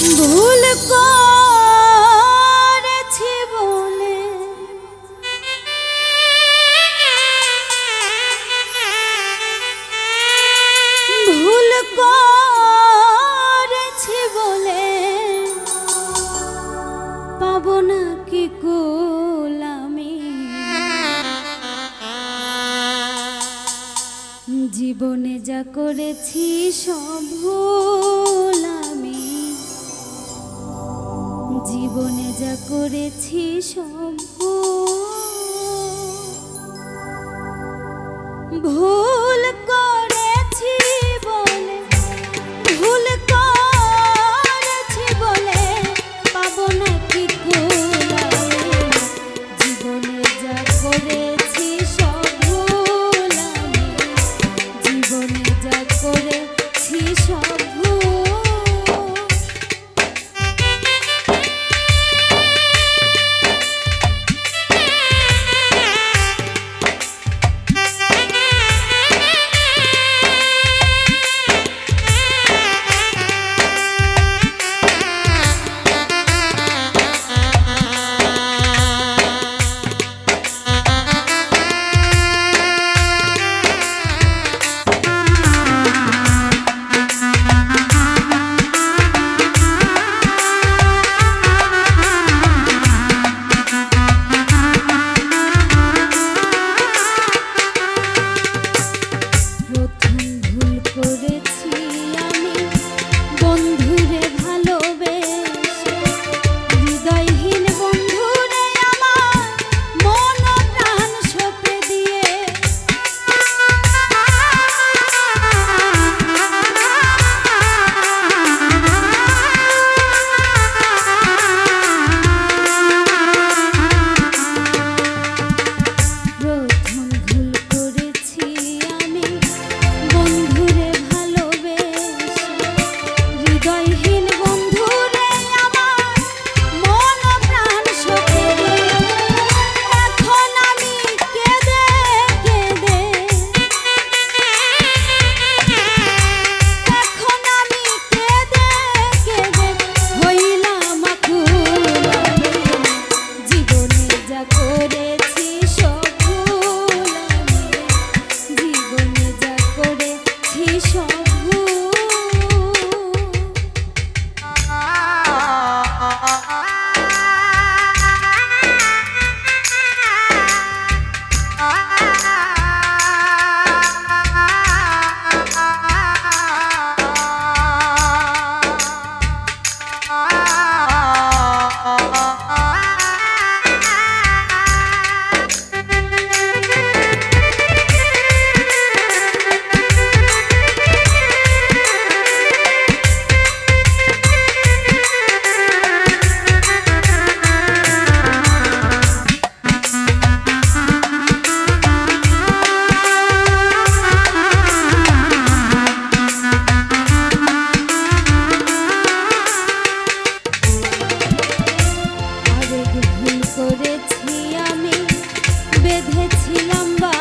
ভুল বলে। ভুল বলে। পাবো না কি কোলামি জীবনে যা করেছি সব জীবনে যা করেছি সব ভুল। করেছি বলে, ভুল করেছি বলে পাবো না কি জীবনে যা করেছি সব ভুল জীবনে যা করেছি সব বেঁধেছিলাম বাসা